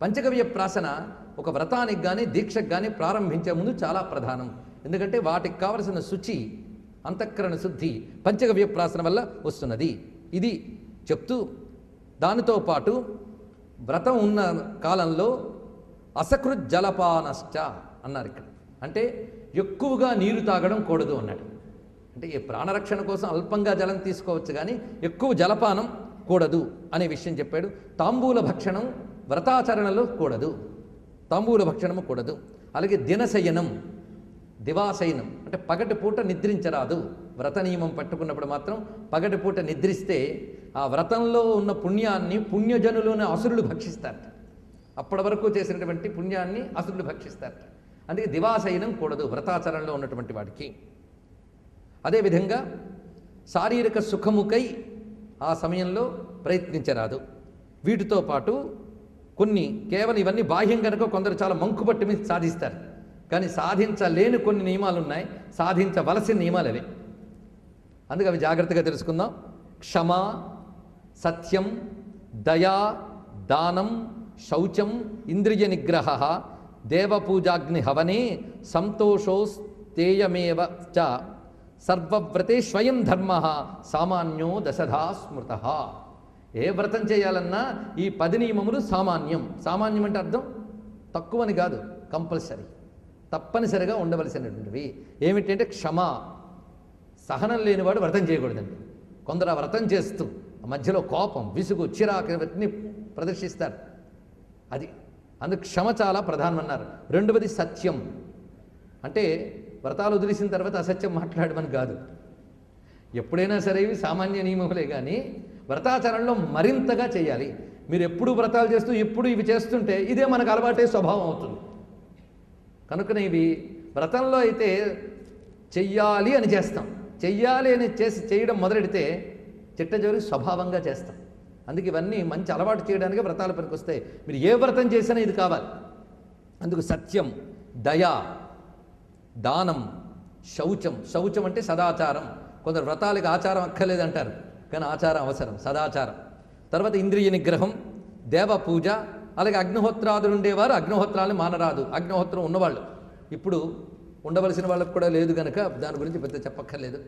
పంచగవ్య ప్రాసన ఒక వ్రతానికి కానీ దీక్షకు కానీ ప్రారంభించే ముందు చాలా ప్రధానం. ఎందుకంటే వాటికి కావలసిన శుచి అంతఃకరణ శుద్ధి పంచగవ్య ప్రాసన వల్ల వస్తున్నది. ఇది చెప్తూ దానితో పాటు వ్రతం ఉన్న కాలంలో అసకృత్ జలపానశ్చ అన్నారు ఇక్కడ. అంటే ఎక్కువగా నీరు తాగడం కూడదు అన్నాడు. అంటే ఈ ప్రాణరక్షణ కోసం అల్పంగా జలం తీసుకోవచ్చు కానీ ఎక్కువ జలపానం కూడదు అనే విషయం చెప్పాడు. తాంబూల భక్షణం వ్రతాచరణలో కూడదు తంబూల భక్షణము కూడదు అలాగే దినశయనం దివాశయనం అంటే పగటి పూట నిద్రించరాదు. వ్రత నియమం పట్టుకున్నప్పుడు మాత్రం పగటి పూట నిద్రిస్తే ఆ వ్రతంలో ఉన్న పుణ్యాన్ని పుణ్యజనులోని అసురులు భక్షిస్తారట. అప్పటి వరకు చేసినటువంటి పుణ్యాన్ని అసురులు భక్షిస్తారట. అందుకే దివాశయనం కూడదు వ్రతాచరణలో ఉన్నటువంటి వాడికి. అదేవిధంగా శారీరక సుఖముకై ఆ సమయంలో ప్రయత్నించరాదు. వీటితో పాటు కొన్ని కేవలం ఇవన్నీ బాహ్యం కనుక కొందరు చాలా మంకుపట్టి మీద సాధిస్తారు. కానీ సాధించలేని కొన్ని నియమాలు ఉన్నాయి సాధించవలసిన నియమాలు అవి. అందుకే అవి జాగ్రత్తగా తెలుసుకుందాం. క్షమ సత్యం దయా దానం శౌచం ఇంద్రియ నిగ్రహ దేవపూజాగ్ని హవనే సంతోషోస్తేయమేవ చ సర్వవ్రతే స్వయం ధర్మ సామాన్యో దశధా స్మృత. ఏ వ్రతం చేయాలన్నా ఈ పది నియమములు సామాన్యం. సామాన్యం అంటే అర్థం? తక్కువని కాదు కంపల్సరీ. తప్పనిసరిగా ఉండవలసినటువంటివి. ఏమిటంటే క్షమ. సహనం లేనివాడు వ్రతం చేయకూడదండి. కొందరు ఆ వ్రతం చేస్తూ ఆ మధ్యలో కోపం విసుగు చిరాకు ప్రదర్శిస్తారు. అది అందుకు క్షమ చాలా ప్రధానమన్నారు. రెండవది సత్యం. అంటే వ్రతాలు వదిలేసిన తర్వాత అసత్యం మాట్లాడమని కాదు. ఎప్పుడైనా సరే ఇవి సామాన్య నియమములే కానీ వ్రతాచరణలో మరింతగా చేయాలి. మీరు ఎప్పుడు వ్రతాలు చేస్తూ ఎప్పుడు ఇవి చేస్తుంటే ఇదే మనకు అలవాటే స్వభావం అవుతుంది. కనుకనే ఇవి వ్రతంలో అయితే చెయ్యాలి అని చేస్తాం. చెయ్యాలి అని చేసి చేయడం మొదలెడితే చిట్టజోరి స్వభావంగా చేస్తాం. అందుకే ఇవన్నీ మంచి అలవాటు చేయడానికి వ్రతాలు పనికొస్తాయి. మీరు ఏ వ్రతం చేసినా ఇది కావాలి. అందుకు సత్యం దయ దానం శౌచం. శౌచం అంటే సదాచారం. కొందరు వ్రతాలకు ఆచారం అక్కర్లేదంటారు. కానీ ఆచారం అవసరం సదాచారం. తర్వాత ఇంద్రియ నిగ్రహం దేవ పూజ అలాగే అగ్నిహోత్రాదులు ఉండేవారు అగ్నిహోత్రాలను మానరాదు. అగ్నిహోత్రం ఉన్నవాళ్ళు. ఇప్పుడు ఉండవలసిన వాళ్ళకు కూడా లేదు కనుక దాని గురించి పెద్ద చెప్పక్కర్లేదు.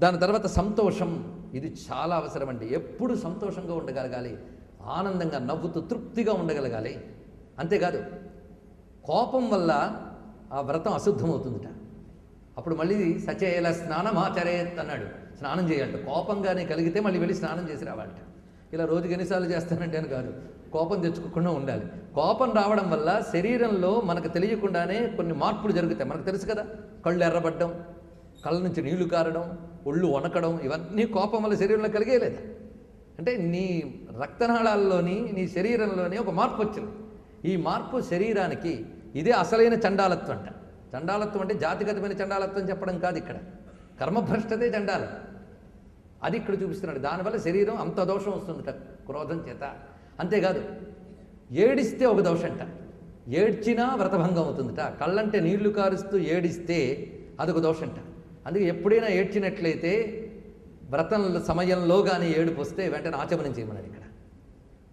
దాని తర్వాత సంతోషం ఇది చాలా అవసరం అండి ఎప్పుడు సంతోషంగా ఉండగలగాలి ఆనందంగా నవ్వుతూ తృప్తిగా ఉండగలగాలి. అంతేకాదు కోపం వల్ల ఆ వ్రతం అశుద్ధమవుతుందిట. అప్పుడు మళ్ళీ సచేల స్నానం ఆచరేత్ అన్నాడు. స్నానం చేయాలంట కోపంగానే కలిగితే మళ్ళీ వెళ్ళి స్నానం చేసి రావాలంట. ఇలా రోజుకి ఎన్నిసార్లు చేస్తానంటే అని కాదు. కోపం తెచ్చుకోకుండా ఉండాలి. కోపం రావడం వల్ల శరీరంలో మనకు తెలియకుండానే కొన్ని మార్పులు జరుగుతాయి. మనకు తెలుసు కదా కళ్ళు ఎర్రబడ్డం కళ్ళ నుంచి నీళ్ళు కారడం ఒళ్ళు వణకడం ఇవన్నీ కోపం వల్ల శరీరంలో కలిగేలేదు అంటే నీ రక్తనాళాల్లోని నీ శరీరంలోని ఒక మార్పు వచ్చింది. ఈ మార్పు శరీరానికి ఇదే అసలైన చండాలత్వం అంట. చండాలత్వం అంటే జాతిగతమైన చండాలత్వం చెప్పడం కాదు ఇక్కడ. కర్మభ్రష్టతే చండాలం. అది ఇక్కడ చూపిస్తున్నాడు. దానివల్ల శరీరం అంత దోషం వస్తుందట క్రోధం చేత. అంతేకాదు ఏడిస్తే ఒక దోషంట. ఏడ్చినా వ్రతభంగం అవుతుందట. కళ్ళంటే నీళ్ళు కారుస్తూ ఏడిస్తే అదొక దోషంట. అందుకే ఎప్పుడైనా ఏడ్చినట్లయితే వ్రతం సమయంలో కానీ ఏడుపు వస్తే వెంటనే ఆచమనం చేయమన్నాడు ఇక్కడ.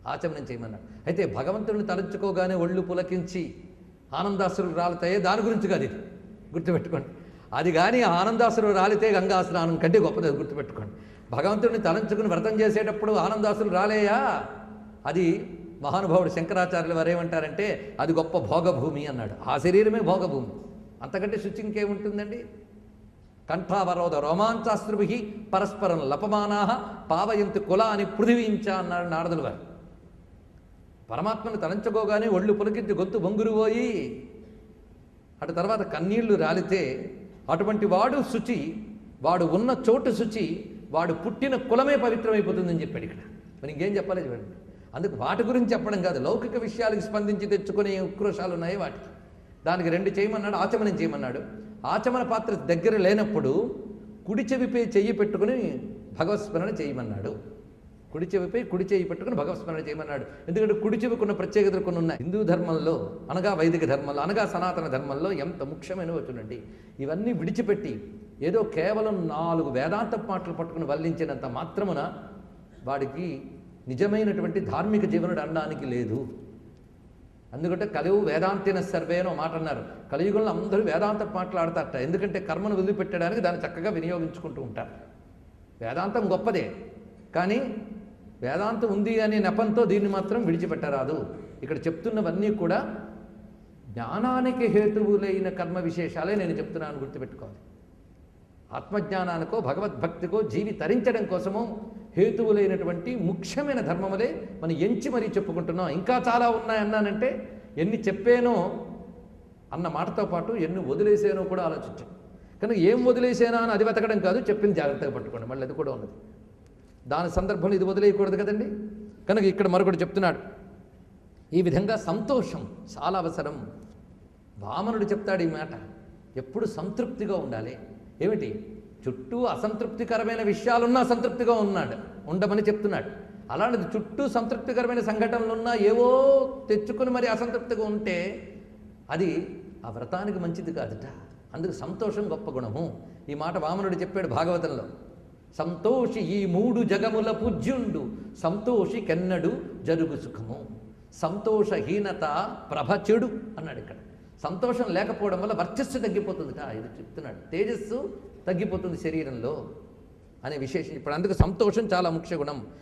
ఆచమనం చేయమన్నాడు. అయితే భగవంతుడిని తలుచుకోగానే ఒళ్ళు పులకించి ఆనందాసురులు రాలుతాయే? దాని గురించి కాదు ఇది. గుర్తుపెట్టుకోండి. అది కానీ ఆనందాసురు రాలితే గంగా స్నానం కంటే గొప్పది గుర్తుపెట్టుకోండి. భగవంతుడిని తలంచుకుని వ్రతం చేసేటప్పుడు ఆనందాసులు రాలేయా? అది మహానుభావుడు శంకరాచార్యులు వారు ఏమంటారంటే అది గొప్ప భోగభూమి అన్నాడు. ఆ శరీరమే భోగభూమి. అంతకంటే శుచి ఇంకేముంటుందండి కంఠావరోధ రోమాంచాస్త్రుభి పరస్పరం లపమానా పావయంతి కుల అని పృథివించ అన్నాడు నారదులు వారు. పరమాత్మను తలంచుకోగానే ఒళ్ళు పులకించి గొంతు బొంగురుపోయి అటు తర్వాత కన్నీళ్ళు రాలితే అటువంటి వాడు శుచి వాడు ఉన్న చోటు శుచి వాడు పుట్టిన కులమే పవిత్రమైపోతుందని చెప్పాడు ఇక్కడ. మరి ఇంకేం చెప్పాలి చూడండి అందుకు వాటి గురించి చెప్పడం కాదు లౌకిక విషయాలకు స్పందించి తెచ్చుకునే ఉక్రోషాలు ఉన్నాయి వాటికి. దానికి రెండు చేయమన్నాడు ఆచమనం చేయమన్నాడు. ఆచమన పాత్ర దగ్గర లేనప్పుడు కుడి చెవిపై చెయ్యి పెట్టుకుని భగవత్స్మరణ చేయమన్నాడు. కుడి చెవిపై కుడి చెయ్యి పెట్టుకుని భగవత్స్మరణ చేయమన్నాడు. ఎందుకంటే కుడి చెవికున్న ప్రత్యేకతలు కొన్ని ఉన్నాయి. హిందూ ధర్మంలో అనగా వైదిక ధర్మంలో అనగా సనాతన ధర్మంలో ఎంత ముఖ్యమైనవి చూడండి ఇవన్నీ విడిచిపెట్టి ఏదో కేవలం నాలుగు వేదాంత మాటలు పట్టుకుని వల్లించినంత మాత్రమున వాడికి నిజమైనటువంటి ధార్మిక జీవనుడు అనడానికి లేదు. అందుకంటే కలియు వేదాంతిన సర్వే అని మాట అన్నారు. కలియుగంలో అందరూ వేదాంతం మాట్లాడతారట ఎందుకంటే కర్మను వదిలిపెట్టడానికి దాన్ని చక్కగా వినియోగించుకుంటూ ఉంటారు. వేదాంతం గొప్పదే. కానీ వేదాంతం ఉంది అనే నెపంతో దీన్ని మాత్రం విడిచిపెట్టరాదు. ఇక్కడ చెప్తున్నవన్నీ కూడా జ్ఞానానికి హేతువులైన కర్మ విశేషాలే నేను చెప్తున్నాను గుర్తుపెట్టుకోవాలి. ఆత్మజ్ఞానానికో భగవద్భక్తికో జీవి తరించడం కోసమో హేతువులైనటువంటి ముఖ్యమైన ధర్మములే మనం ఎంచి మరీ చెప్పుకుంటున్నాం. ఇంకా చాలా ఉన్నాయన్నానంటే ఎన్ని చెప్పానో అన్న మాటతో పాటు ఎన్ని వదిలేసానో కూడా ఆలోచించాం కనుక ఏం వదిలేసానా అని అది వెతకడం కాదు చెప్పింది జాగ్రత్తగా పట్టుకోండి. మళ్ళీ అది కూడా ఉన్నది. దాని సందర్భంలో ఇది వదిలేయకూడదు కదండి? కనుక ఇక్కడ మరొకటి చెప్తున్నాడు. ఈ విధంగా సంతోషం చాలా అవసరం. వామనుడు చెప్తాడు ఈ మాట. ఎప్పుడు సంతృప్తిగా ఉండాలి. ఏమిటి? చుట్టూ అసంతృప్తికరమైన విషయాలున్నా సంతృప్తిగా ఉన్నాడు. ఉండమని చెప్తున్నాడు. అలాంటిది చుట్టూ సంతృప్తికరమైన సంఘటనలు ఉన్నా ఏవో తెచ్చుకుని మరి అసంతృప్తిగా ఉంటే అది ఆ వ్రతానికి మంచిది కాదుట. అందుకు సంతోషం గొప్ప గుణము. ఈ మాట వామనుడు చెప్పాడు భాగవతంలో. సంతోషి ఈ మూడు జగముల పూజ్యుండు. సంతోషి కెన్నడు జరుగు సుఖము. సంతోషహీనత ప్రభ చెడు అన్నాడు ఇక్కడ. సంతోషం లేకపోవడం వల్ల వర్చస్సు తగ్గిపోతుందిట ఇది చెప్తున్నాడు. తేజస్సు తగ్గిపోతుంది శరీరంలో అనే విశేషం. ఇప్పుడు అందుకు సంతోషం చాలా ముఖ్య గుణం.